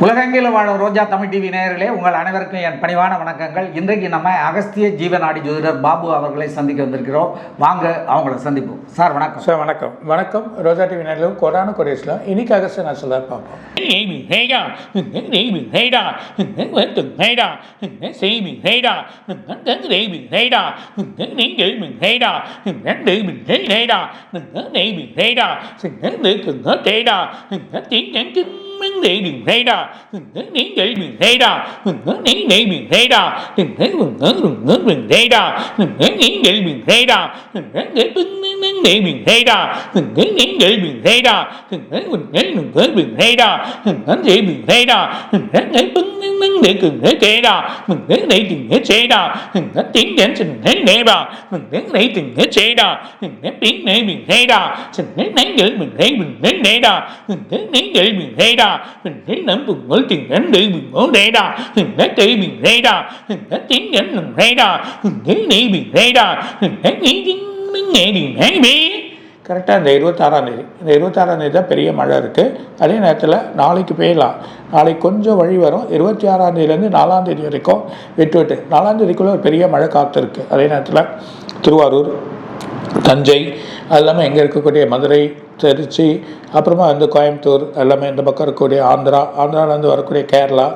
உலகெங்கிலும் வாழும் ரோஜா தமிழ் டிவி நேயர்களே உங்கள் அனைவருக்கும் என் பணிவான வணக்கங்கள் இன்றைக்கு நம்ம அகஸ்திய ஜீவநாடி ஜோதிடர் பாபு அவர்களை சந்திக்க வந்திருக்கிறோம் வாங்க அவங்கள சந்திப்போம் சார் வணக்கம் சார் வணக்கம் வணக்கம் ரோஜா டிவி நேரில் கொரோனா கொரியஸில் இன்னைக்கு அகஸ்ட் நான் சொல்ல பார்ப்போம் mình để đừng thấy đó mình thấy vấn để đừng thấy đó mình thấy vấn để đừng thấy đó đừng thấy mình thấy đừng thấy đừng thấy đó mình thấy vấn để đừng thấy đó đừng thấy để vấn vấn để đừng thấy đó mình thấy vấn để đừng thấy đó mình thấy mình thấy đừng thấy đừng thấy đó mình thấy gì đừng thấy đó mình thấy để vấn vấn đề đừng thấy thế đó đừng thấy để đừng thấy thế đó đừng thấy tiếng đến đừng thấy để đó đừng thấy để đừng thấy thế đó đừng thấy tiếng để đừng thấy đó đừng thấy để đừng thấy đừng thấy để đó đừng thấy để đừng thấy đó đà Mình thấy nắm vùng ngỡ tiền đánh đi mình ngỡ nè đà Những cái cây mình thấy đà tiếng đến mình thấy đà mình cái mình thấy đà nghĩ tiếng mình nghe đi thấy biết கரெக்டாக இந்த இருபத்தாறாம் தேதி. இந்த இருபத்தாறாம் தேதி தான் பெரிய மழை இருக்குது அதே நேரத்தில் நாளைக்கு பெய்யலாம். நாளைக்கு கொஞ்சம் வழி வரும். இருபத்தி ஆறாம் தேதியிலேருந்து நாலாம் தேதி வரைக்கும் விட்டு விட்டு. நாலாம் தேதிக்குள்ளே ஒரு பெரிய மழை காத்திருக்கு. அதே நேரத்தில் திருவாரூர் தஞ்சை அது இல்லாமல் எங்கே இருக்கக்கூடிய மதுரை திருச்சி அப்புறமா வந்து கோயம்புத்தூர் எல்லாமே இந்த பக்கம் இருக்கக்கூடிய ஆந்திரா ஆந்திராவிலேருந்து வரக்கூடிய கேரளா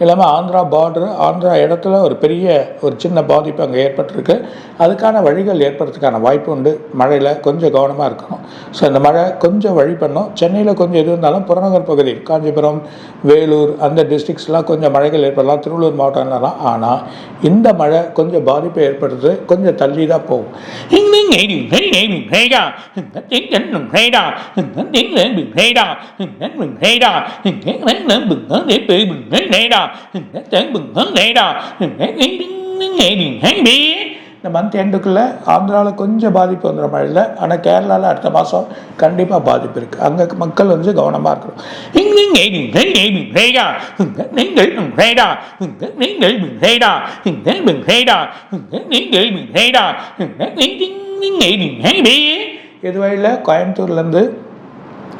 எல்லாமே ஆந்திரா பார்டர் ஆந்திரா இடத்துல ஒரு பெரிய ஒரு சின்ன பாதிப்பு அங்கே ஏற்பட்டிருக்கு அதுக்கான வழிகள் ஏற்படுறதுக்கான வாய்ப்பு உண்டு மழையில் கொஞ்சம் கவனமாக இருக்கணும் ஸோ இந்த மழை கொஞ்சம் வழி பண்ணும் சென்னையில் கொஞ்சம் எது இருந்தாலும் புறநகர் பகுதி காஞ்சிபுரம் வேலூர் அந்த டிஸ்ட்ரிக்ஸ்லாம் கொஞ்சம் மழைகள் ஏற்படலாம் திருவள்ளூர் மாவட்டம்லாம் ஆனால் இந்த மழை கொஞ்சம் பாதிப்பை ஏற்படுறது கொஞ்சம் தள்ளி தான் போகும் நெய்டா தேன் பிங் ஹங் நெய்டா நெய் பிங் நெய் இந்த மந்த் எண்டுக்குள்ளே ஆந்திராவில் கொஞ்சம் பாதிப்பு வந்துடும் மழையில் ஆனால் கேரளாவில் அடுத்த மாதம் கண்டிப்பாக பாதிப்பு இருக்குது அங்கே மக்கள் வந்து கவனமாக இருக்கணும் இது வழியில் கோயம்புத்தூர்லேருந்து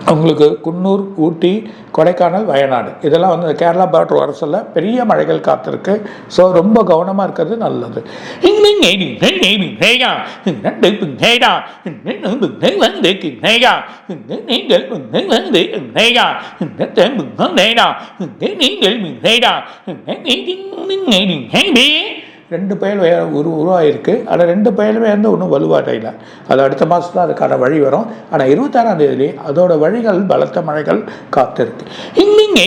உங்களுக்கு குன்னூர் ஊட்டி கொடைக்கானல் வயநாடு இதெல்லாம் வந்து கேரளா பார்டர் வர சொல்ல பெரிய மழைகள் காத்திருக்கு ஸோ ரொம்ப கவனமாக இருக்கிறது நல்லது நீங்கள் ரெண்டு பயல் உரு உருவாகிருக்கு ஆனால் ரெண்டு பயலுமே வந்து ஒன்றும் வலுவாட்டையில் அது அடுத்த மாதம் அதுக்கான வழி வரும் ஆனால் இருபத்தாறாம் தேதி அதோட வழிகள் பலத்த மழைகள் காத்திருக்கு நீங்கள்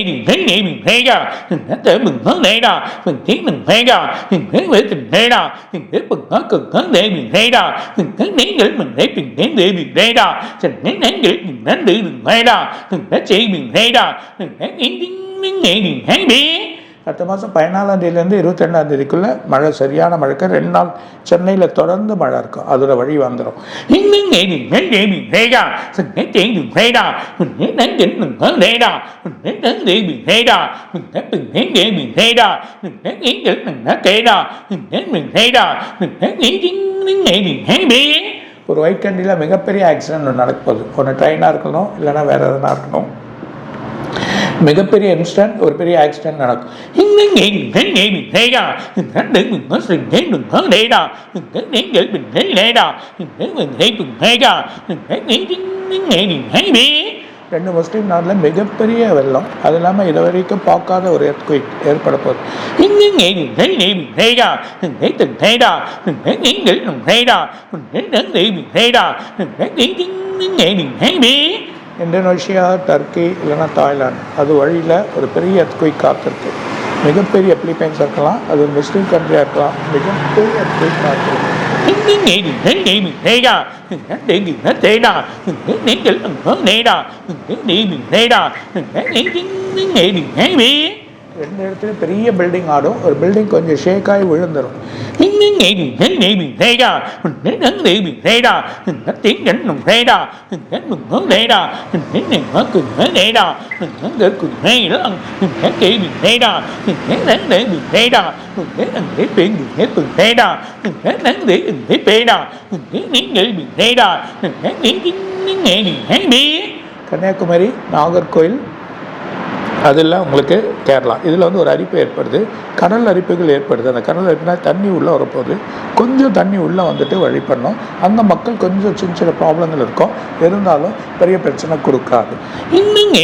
அடுத்த மாதம் பதினாலாம் தேதியிலேருந்து இருபத்தி தேதிக்குள்ளே மழை சரியான மழைக்கு ரெண்டு நாள் சென்னையில் தொடர்ந்து மழை இருக்கும் அதில் வழி வந்துடும் ஒரு ஒயிட் கண்ட்ரியில் மிகப்பெரிய ஆக்சிடென்ட் நடக்க போகுது ஒன்று ட்ரெயினாக இருக்கணும் இல்லைன்னா வேறு எதனா இருக்கணும் மிகப்பெரிய இன்ஸ்டன்ட் ஒரு பெரிய ஆக்சிடென்ட் நடக்கும் ரெண்டு முஸ்லீம் நாட்டில் மிகப்பெரிய வெள்ளம் அது இல்லாமல் இது வரைக்கும் பார்க்காத ஒரு எர்த்குயிக் ஏற்பட போகுது இந்தோனேஷியா டர்க்கி இல்லைன்னா தாய்லாந்து அது வழியில் ஒரு பெரிய earthquake காத்திருக்கு மிகப்பெரிய பிலிப்பைன்ஸ் இருக்கலாம் அது ஒரு முஸ்லீம் கண்ட்ரியாக இருக்கலாம் மிகப்பெரிய earthquake காத்திருக்கு ரெண்டு இடத்துலையும் பெரிய பில்டிங் ஆடும் ஒரு பில்டிங் கொஞ்சம் ஷேக் ஆகி விழுந்துடும் Những ngày đừng thấy nghe mình thấy đà Mình thấy đến đi mình thấy đà Mình thấy tiếng gánh mình thấy đà Mình thấy mình có thấy đà Mình thấy này có cùng thấy đà đà Mình thấy để cùng hay lắm Mình thấy kỹ mình thấy đà Mình thấy đáng để mình thấy đà Mình thấy anh thấy biển mình thấy cùng thấy đà Mình thấy đáng để mình thấy bê đà Mình thấy những người mình thấy đà Mình thấy những tiếng nghe mình thấy biết Kanyakumari Nagercoil அதெல்லாம் உங்களுக்கு கேரளா. இதில் வந்து ஒரு அரிப்பு ஏற்படுது. கடல் அரிப்புகள் ஏற்படுது. அந்த கடல் அரிப்புனா தண்ணி உள்ளே வரப்போகுது. கொஞ்சம் தண்ணி உள்ளே வந்துட்டு வழி பண்ணோம் அந்த மக்கள் கொஞ்சம் சின்ன சின்ன ப்ராப்ளங்கள் இருக்கும். இருந்தாலும் பெரிய பிரச்சனை கொடுக்காது. நீங்கள்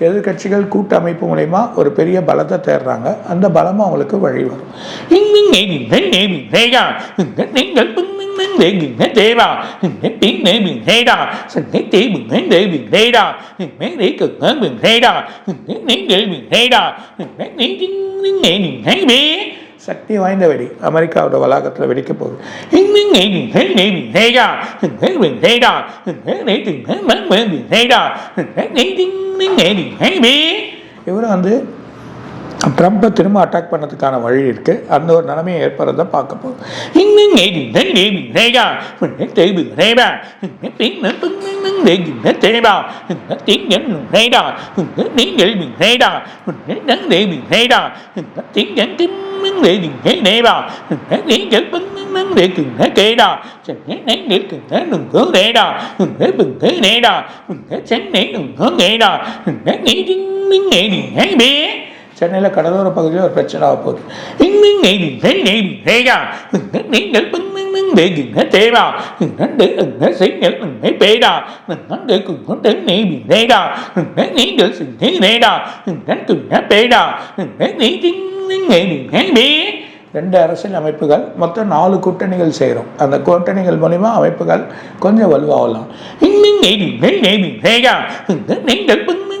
எதிர்க்கட்சிகள் கூட்டமைப்பு மூலயமா ஒரு பெரிய பலத்தை தேடுறாங்க அந்த பலமும் அவங்களுக்கு வழி வரும் சக்தி வாய்ந்த வெடி அமெரிக்காவோட வளாகத்தில் வெடிக்க போகுது இன்னும் இவரும் வந்து ட்ரம்ப்பை திரும்ப அட்டாக் பண்ணதுக்கான வழி இருக்குது அந்த ஒரு நிலைமையை ஏற்படுறத பார்க்க போகும் இன்னும் சென்னையில் கடலோர பகுதியில் ஒரு பிரச்சனை ஆக போகுது தேவா திங்கள் நேடா நீங்கள் நேடா தேவி நேடா திங்கள் திம்மன் தேவி நேவா நீங்கள் பன்னெண்டு கேடா சென்னை நெங்கிற்கு நுங்கு நேடா பிங்கு நேடா சென்னை நுங்கு நேடா நீதி நீதி நேபே சென்னையில் கடலோர பகுதியில் ஒரு பிரச்சனை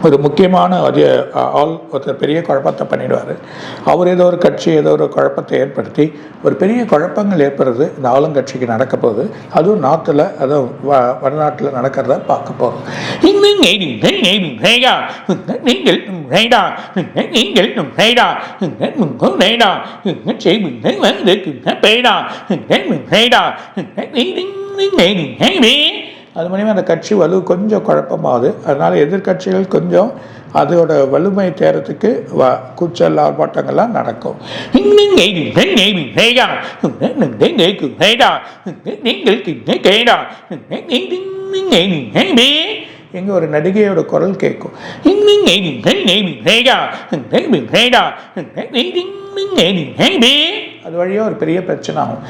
ஒரு முக்கியமான ஒரு ஆள் ஒருத்தர் பெரிய குழப்பத்தை பண்ணிடுவார் அவர் ஏதோ ஒரு கட்சி ஏதோ ஒரு குழப்பத்தை ஏற்படுத்தி ஒரு பெரிய குழப்பங்கள் ஏற்படுறது இந்த ஆளுங்கட்சிக்கு நடக்க போகுது அதுவும் நாட்டில் அதுவும் வ வடநாட்டில் நடக்கிறத பார்க்க போகிறோம் இன்னும் நீங்கள் நீங்கள் அது மூலிமா அந்த கட்சி வலு கொஞ்சம் குழப்பமாகுது. அதனால் எதிர்க்கட்சிகள் கொஞ்சம் அதோட வலிமை தேரத்துக்கு வ கூச்சல் ஆர்ப்பாட்டங்கள்லாம் நடக்கும். இன்னும் நீதி நீதி நேடா நீங்கள் நேடா நீங்கள் கேடா நீதி நீதி நேபே இங்கே ஒரு நடிகையோட குரல் கேட்கும். அது வழியாக ஒரு பெரிய பிரச்சனை ஆகும்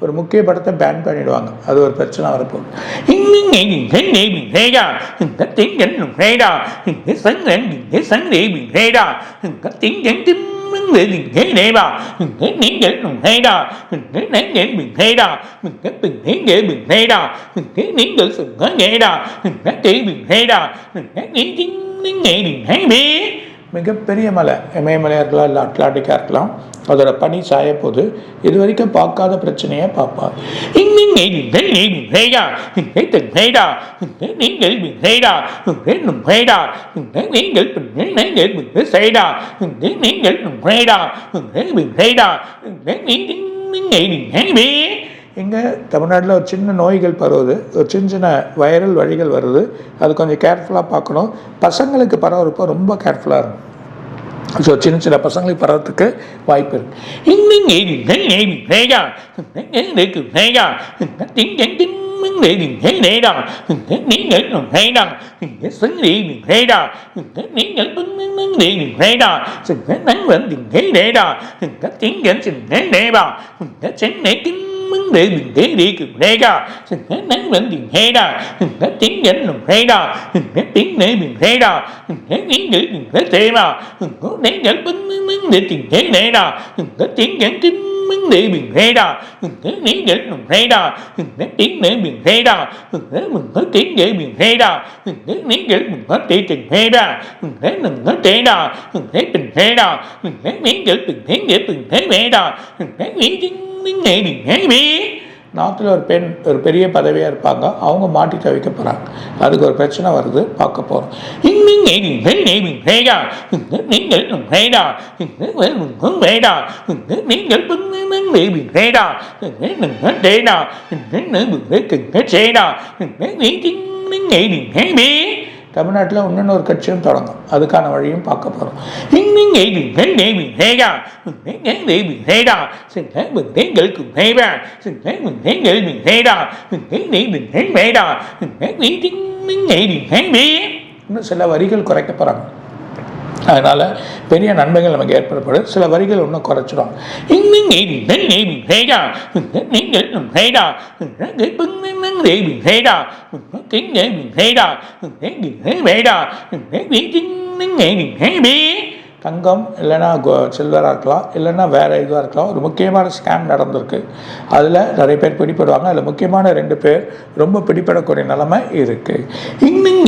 ஒரு முக்கிய படத்தை பேன் பண்ணிடுவாங்க அது வழியாக ஒரு பெரிய பிரச்சனை திம் இன்னும் நீதி நீதி நேடா தேடி நேடா நீங்கள் நேடா நீங்கள் நேடா நீங்கள் நேடா நீதி நீதி நேபே ஒரு முக்கிய படத்தை பேன் பண்ணிடுவாங்க அது ஒரு பிரச்சனை வரப்போகுது இன்னும் நீதி நீதி நேடா திங்கள் நேடா சங்கன் சங்கேவி நேடா திங்கள் திம்மன் நேடா நீங்கள் நேடா நீங்கள் நேடா நீங்கள் நேடா நீங்கள் சொங்க நேடா தேவி நேடா நீதி நீதி நேபே மிகப்பெரிய மலை இமயமலையாக இருக்கலாம் இல்லை அட்லாண்டிக்காக இருக்கலாம். அதோட பனி சாயப்போது இது வரைக்கும் பார்க்காத பிரச்சனையை பார்ப்பார். நீங்கள் நீங்கள் இங்கே தமிழ்நாட்டில் ஒரு சின்ன நோய்கள் பரவுது ஒரு சின்ன சின்ன வைரல் வழிகள் வருது அது கொஞ்சம் கேர்ஃபுல்லாக பார்க்கணும் பசங்களுக்கு பரவுறப்போ ரொம்ப கேர்ஃபுல்லாக இருக்கும் ஸோ சின்ன சின்ன பசங்களுக்கு பரவத்துக்கு வாய்ப்பு இருக்குது இன்னும் நீங்கள் நேடா சங்கி நேடா நீங்கள் நேடி நேடா நண்பன் திங்கள் நேடா திங்கள் சின்ன நேவா சென்னை திம்மன் mừng để mình để đi cùng đây cả xin hết nắng vẫn tiền hay đó xin hết tiếng dẫn lòng hay đó xin hết tiếng để mình hay đó xin hết tiếng để mình hết thế mà xin có nén dẫn bưng bưng bưng để tiền thế này đó xin hết tiếng dẫn kinh mừng để mình hay đó xin hết nén dẫn lòng hay đó xin hết tiếng để mình hay đó xin hết mình hết tiếng để mình hay đó xin hết nén dẫn mình hết tiếng tình hay đó xin hết mình hết thế đó xin hết tình hay đó xin hết nén dẫn tình thế để tình thế này đó xin hết nén dẫn mình này mình hay biết நாட்டில் ஒரு பெண் ஒரு பெரிய பதவியாக இருப்பாங்க அவங்க மாட்டி தவிக்க போகிறாங்க அதுக்கு ஒரு பிரச்சனை வருது பார்க்க போகிறோம் நீங்கள் நீங்கள் தமிழ்நாட்டில் இன்னொன்று ஒரு கட்சியும் தொடங்கும் அதுக்கான வழியும் பார்க்க போகிறோம் இன்னும் சில வரிகள் குறைக்க போகிறாங்க அதனால் பெரிய நன்மைகள் நமக்கு ஏற்படப்படும். சில வரிகள் இன்னும் குறைச்சிடும் இன்னும் தங்கம் இல்லைன்னா சில்வராக இருக்கலாம் இல்லைன்னா வேறு இதுவாக இருக்கலாம் ஒரு முக்கியமான ஸ்கேம் நடந்திருக்கு அதில் நிறைய பேர் பிடிப்படுவாங்க அதில் முக்கியமான ரெண்டு பேர் ரொம்ப பிடிப்படக்கூடிய நிலைமை இருக்குது நீங்கள்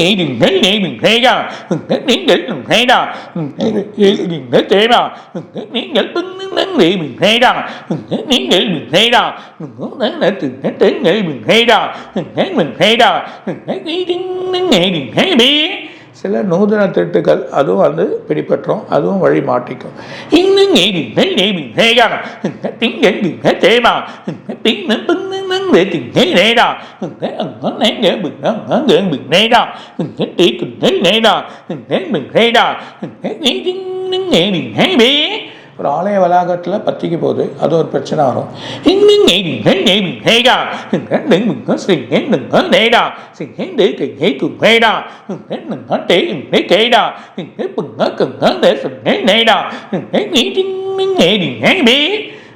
சில நூதன திட்டுகள் அதுவும் வந்து பிடிபற்றும் அதுவும் வழி மாட்டிக்கும் இன்னும் ஒரு ஆலய வளாகத்தில் பற்றிக்கு போகுது அது ஒரு பிரச்சனை வரும் நெய்டா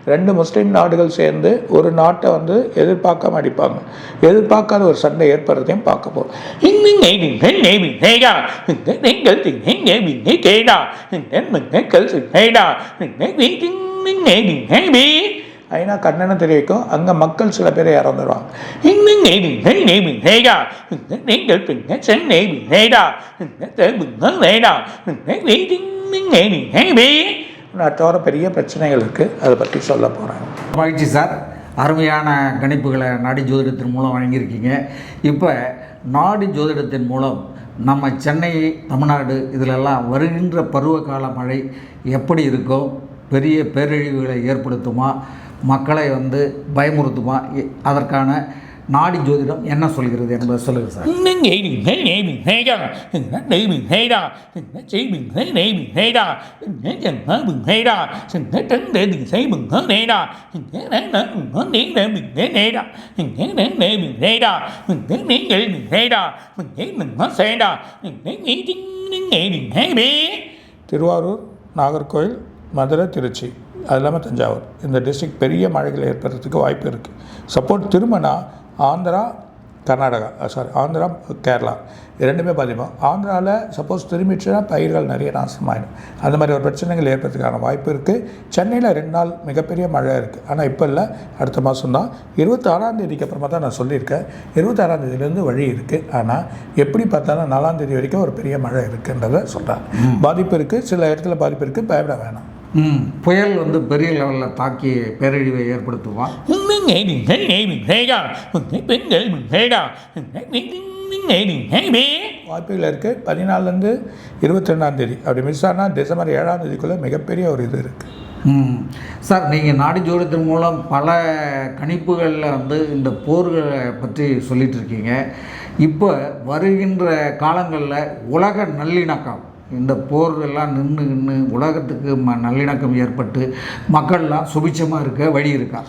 ரெண்டு முஸ்லீம் நாடுகள் சேர்ந்து ஒரு நாட்டை வந்து எதிர்பார்க்காம அடிப்பாங்க எதிர்பார்க்காத ஒரு சண்டை ஏற்படுறதையும் பார்க்க போகிறோம் ஐநா கண்ணனை தெரிவிக்கும் அங்கே மக்கள் சில பேரை இறந்துடுவாங்க நீங்கள் nghĩ பெரிய பிரச்சனைகள் இருக்குது அதை பற்றி சொல்ல போகிறேன் மகிழ்ச்சி சார். அருமையான கணிப்புகளை நாடி ஜோதிடத்தின் மூலம் வழங்கியிருக்கீங்க. இப்போ நாடி ஜோதிடத்தின் மூலம் நம்ம சென்னை தமிழ்நாடு இதிலெல்லாம் வருகின்ற பருவகால மழை எப்படி இருக்கும் பெரிய பேரழிவுகளை ஏற்படுத்துமா மக்களை வந்து பயமுறுத்துமா இ- அதற்கான நாடி ஜோதிடம் என்ன சொல்கிறது என்பதை சொல்லுங்கள் சார் திருவாரூர் நாகர்கோவில் மதுரை திருச்சி அது இல்லாமல் தஞ்சாவூர் இந்த டிஸ்ட்ரிக்ட் பெரிய மழைகள் ஏற்படுறதுக்கு வாய்ப்பு இருக்குது சப்போர்ட் திரும்பினா ஆந்திரா கர்நாடகா சாரி ஆந்திரா கேரளா. ரெண்டுமே பாதிப்போம் ஆந்திராவில் சப்போஸ் திரும்பிடுச்சுன்னா பயிர்கள் நிறைய நாசமாயிடும். அந்த மாதிரி ஒரு பிரச்சனைகள் ஏற்படுறதுக்கான வாய்ப்பு இருக்குது சென்னையில் ரெண்டு நாள் மிகப்பெரிய மழை இருக்குது ஆனால் இப்போ இல்லை. அடுத்த மாதம் தான். இருபத்தாறாம் தேதிக்கு அப்புறமா தான் நான் சொல்லியிருக்கேன். இருபத்தாறாம் தேதியிலேருந்து வழி இருக்குது ஆனால் எப்படி பார்த்தாலும் நாலாம் தேதி வரைக்கும் ஒரு பெரிய மழை இருக்குன்றதை சொல்கிறேன் பாதிப்பு இருக்குது சில இடத்துல பாதிப்பு இருக்குது பயப்பட வேணாம். புயல் வந்து பெரிய லெவலில் தாக்கி பேரழிவை biết வாய்ப்புகள் இருக்குது பதினாலேருந்து இருபத்தி ரெண்டாம் தேதி. அப்படி மிஸ் ஆனால் டிசம்பர் ஏழாம் தேதிக்குள்ளே மிகப்பெரிய ஒரு இது இருக்குது ம் சார் நீங்கள் நாடி ஜோதிடத்தின் மூலம் பல கணிப்புகளில் வந்து இந்த போர்களை பற்றி சொல்லிட்டு இருக்கீங்க. இப்போ வருகின்ற காலங்களில் உலக நல்லிணக்கம் இந்த போர்கள்லாம் நின்று நின்று உலகத்துக்கு ம நல்லிணக்கம் ஏற்பட்டு மக்கள்லாம் சுபிட்சமாக இருக்க வழி இருக்கா?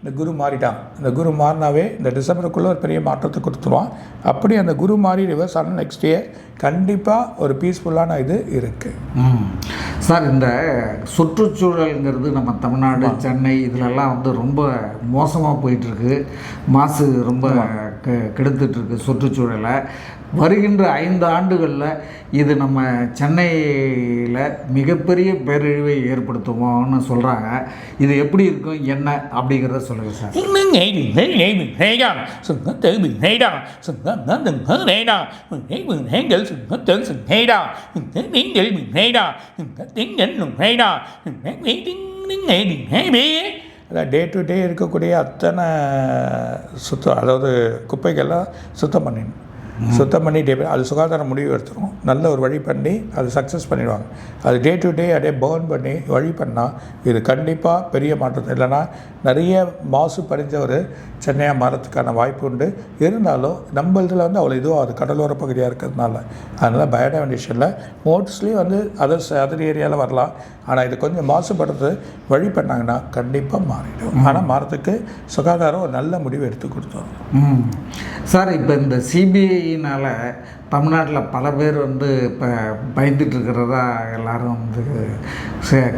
இந்த குரு மாறிட்டான். இந்த குரு மாறினாவே இந்த டிசம்பருக்குள்ளே ஒரு பெரிய மாற்றத்தை கொடுத்துருவான். அப்படி அந்த குரு மாறி ரிவர்ஸ் ஆனால் நெக்ஸ்ட் இயர் கண்டிப்பாக ஒரு பீஸ்ஃபுல்லான இது இருக்குது சார் இந்த சுற்றுச்சூழல்ங்கிறது நம்ம தமிழ்நாடு சென்னை இதிலெல்லாம் வந்து ரொம்ப மோசமாக போயிட்டுருக்கு. மாசு ரொம்ப கெடுத்துட்ருக்கு சுற்றுச்சூழலை. வருகின்ற ஐந்து ஆண்டுகளில் இது நம்ம சென்னையில் மிகப்பெரிய பேரழிவை ஏற்படுத்துவோம்னு சொல்கிறாங்க இது எப்படி இருக்கும் என்ன அப்படிங்கிறத சொல்லுங்கள் சார். ngày bị thế இல்லை டே டு டே இருக்கக்கூடிய அத்தனை சுத்தம் அதாவது குப்பைகள்லாம் சுத்தம் பண்ணிடணும் சுத்தம் பண்ணி டே அது சுகாதார முடிவு எடுத்துரும். நல்ல ஒரு வழி பண்ணி அது சக்ஸஸ் பண்ணிடுவாங்க. அது டே டு டே அப்படியே பேர்ன் பண்ணி வழி பண்ணால் இது கண்டிப்பாக பெரிய மாற்றம் இல்லைன்னா நிறைய மாசு படிஞ்ச ஒரு சென்னையாக மாறத்துக்கான வாய்ப்பு உண்டு. இருந்தாலும் நம்ம இதில் வந்து அவ்வளோ இதுவும் அது கடலோர பகுதியாக இருக்கிறதுனால. அதனால் இல்லை மோஸ்ட்லி வந்து அதர்ஸ் அதர் ஏரியாவில் வரலாம். ஆனால் இது கொஞ்சம் மாசுபடுறது வழி பண்ணாங்கன்னா கண்டிப்பாக மாறிடும். ஆனால் மாறத்துக்கு சுகாதாரம் ஒரு நல்ல முடிவு எடுத்து கொடுத்தோம் ம். சார் இப்போ இந்த சிபிஐனால் தமிழ்நாட்டில் பல பேர் வந்து இப்போ பயந்துட்டு இருக்கிறதா எல்லாரும் வந்து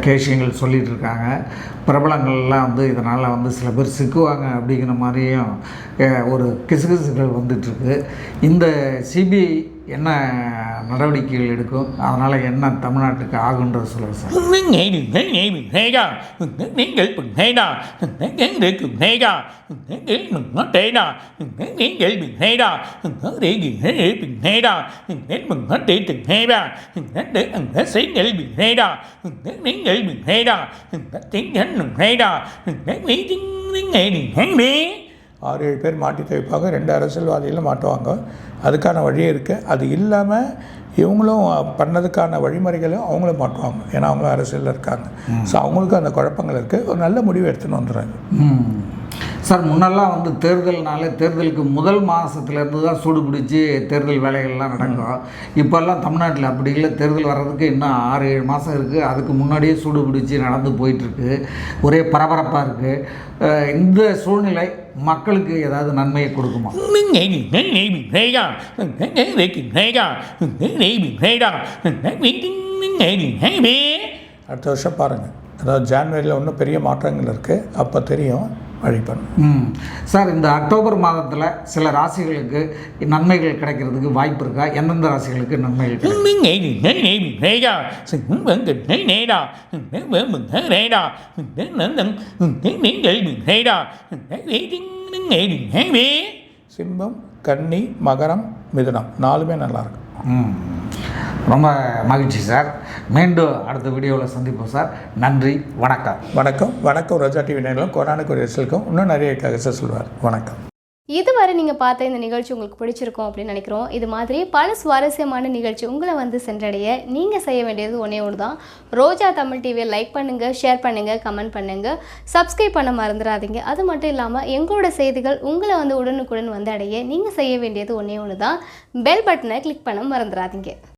கேஷியங்கள் சொல்லிகிட்ருக்காங்க பிரபலங்கள்லாம் வந்து இதனால் வந்து சில பேர் சிக்குவாங்க அப்படிங்கிற மாதிரியும் ஒரு கிசுகிசுகள் வந்துட்டுருக்கு இந்த சிபிஐ என்ன நடவடிக்கைகள் எடுக்கும்? அதனால் என்ன தமிழ்நாட்டுக்கு ஆகுன்றது சொல்லுங்கள் சார். நீங்கள் நீங்கள் ஆறு ஏழு பேர் மாட்டி தவிப்பாங்க ரெண்டு அரசியல்வாதிகளும் மாட்டுவாங்க அதுக்கான வழியே இருக்குது அது இல்லாமல் இவங்களும் பண்ணதுக்கான வழிமுறைகளும் அவங்களும் மாட்டுவாங்க ஏன்னா அவங்களும் அரசியலில் இருக்காங்க ஸோ அவங்களுக்கும் அந்த குழப்பங்கள் இருக்குது ஒரு நல்ல முடிவு எடுத்துன்னு வந்துடுறாங்க. சார் முன்னெல்லாம் வந்து தேர்தல்னாலே தேர்தலுக்கு முதல் மாதத்துலேருந்து தான் சூடு பிடிச்சி தேர்தல் வேலைகள்லாம் நடக்கும். இப்போல்லாம் தமிழ்நாட்டில் அப்படி இல்லை. தேர்தல் வர்றதுக்கு இன்னும் ஆறு ஏழு மாதம் இருக்குது அதுக்கு முன்னாடியே சூடு பிடிச்சி நடந்து போயிட்டுருக்கு. ஒரே பரபரப்பாக இருக்குது இந்த சூழ்நிலை மக்களுக்கு ஏதாவது நன்மையை கொடுக்குமா? அடுத்த வருஷம் பாருங்கள் அதாவது ஜான்வரியில் இன்னும் பெரிய மாற்றங்கள் இருக்குது அப்போ தெரியும். வழி பண்ணும் ம் சார் இந்த அக்டோபர் மாதத்தில் சில ராசிகளுக்கு நன்மைகள் கிடைக்கிறதுக்கு வாய்ப்பு இருக்கா எந்தெந்த ராசிகளுக்கு நன்மைகள் சிம்மம் கன்னி மகரம் மிதுனம் நாலுமே நல்லாயிருக்கும் ம் ரொம்ப மகிழ்ச்சி சார். மீண்டும் அடுத்த வீடியோவில் சந்திப்போம் சார். நன்றி வணக்கம். வணக்கம். வணக்கம் ரோஜா டிவி நேரிலும் கொரோனாக்கு ரிசல்ட்டும் இன்னும் நிறைய ககச சொல்வார். வணக்கம். இதுவரை நீங்கள் பார்த்த இந்த நிகழ்ச்சி உங்களுக்கு பிடிச்சிருக்கும் அப்படின்னு நினைக்கிறோம். இது மாதிரி பல சுவாரஸ்யமான நிகழ்ச்சி உங்களை வந்து சென்றடைய நீங்கள் செய்ய வேண்டியது ஒன்றே ஒன்று தான். ரோஜா தமிழ் டிவியை லைக் பண்ணுங்கள் ஷேர் பண்ணுங்கள் கமெண்ட் பண்ணுங்கள் சப்ஸ்கிரைப் பண்ண மறந்துடாதீங்க. அது மட்டும் இல்லாமல் எங்களோட செய்திகள் உங்களை வந்து உடனுக்குடன் வந்து அடைய நீங்கள் செய்ய வேண்டியது ஒன்றே ஒன்று தான். பெல் பட்டனை கிளிக் பண்ண மறந்துடாதீங்க.